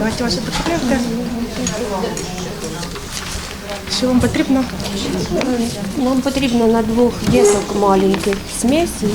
Давайте ваші документи. Що вам потрібно? Нам потрібно на двох діток маленьких смесі,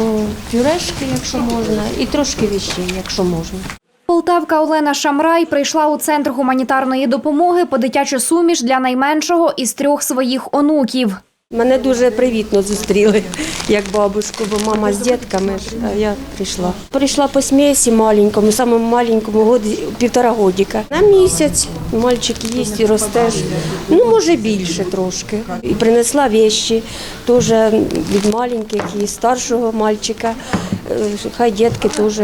о, пюрешки, якщо можна, і трошки віщей, якщо можна. Полтавка Олена Шамрай прийшла у центр гуманітарної допомоги по дитячу суміш для найменшого із трьох своїх онуків. Мене дуже привітно зустріли, як бабушку, бо мама з дітками, а я прийшла. Прийшла по смесі маленькому, самому маленькому годі, півтора годіка. На місяць мальчик їсть і ростеш, ну може більше трошки. І принесла вещі теж від маленьких і старшого мальчика. Е, Хай дітки теж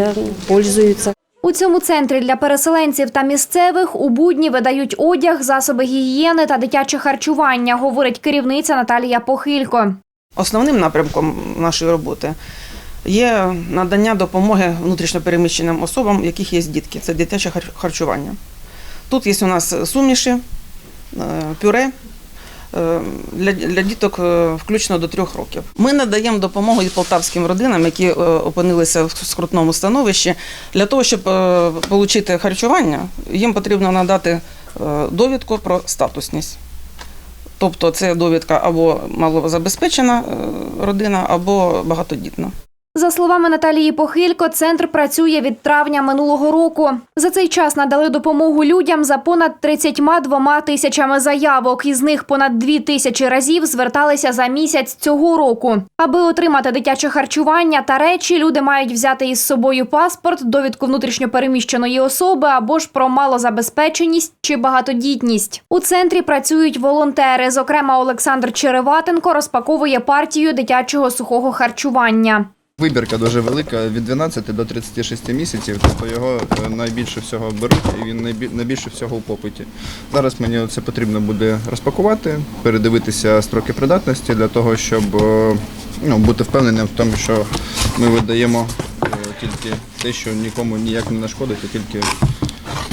пользуються. У цьому центрі для переселенців та місцевих у будні видають одяг, засоби гігієни та дитяче харчування, говорить керівниця Наталія Похилько. Основним напрямком нашої роботи є надання допомоги внутрішньопереміщеним особам, у яких є дітки. Це дитяче хар- харчування. Тут є у нас суміші, е, пюре для, для діток е, включно до трьох років. Ми надаємо допомогу і полтавським родинам, які е, опинилися в скрутному становищі. Для того, щоб е, отримати харчування, їм потрібно надати е, довідку про статусність. Тобто це довідка або малозабезпечена е, родина, або багатодітна. За словами Наталії Похилько, центр працює від травня минулого року. За цей час надали допомогу людям за понад 32 тисячами заявок. Із них понад 2 тисячі разів зверталися за місяць цього року. Аби отримати дитяче харчування та речі, люди мають взяти із собою паспорт, довідку внутрішньопереміщеної особи або ж про малозабезпеченість чи багатодітність. У центрі працюють волонтери. Зокрема, Олександр Череватенко розпаковує партію дитячого сухого харчування. Вибірка дуже велика від 12 до 36 місяців, тобто його е, найбільше всього беруть і він найбільше всього у попиті. Зараз мені це потрібно буде розпакувати, передивитися строки придатності для того, щоб е, ну, бути впевненим в тому, що ми видаємо е, тільки те, що нікому ніяк не нашкодить, а тільки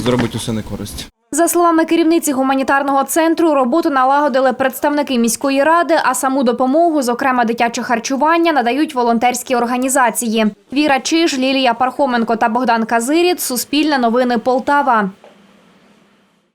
зробить усе на користь. За словами керівниці гуманітарного центру, роботу налагодили представники міської ради, а саму допомогу, зокрема дитяче харчування, надають волонтерські організації. Віра Чиж, Лілія Пархоменко та Богдан Казиріт. Суспільне новини Полтава.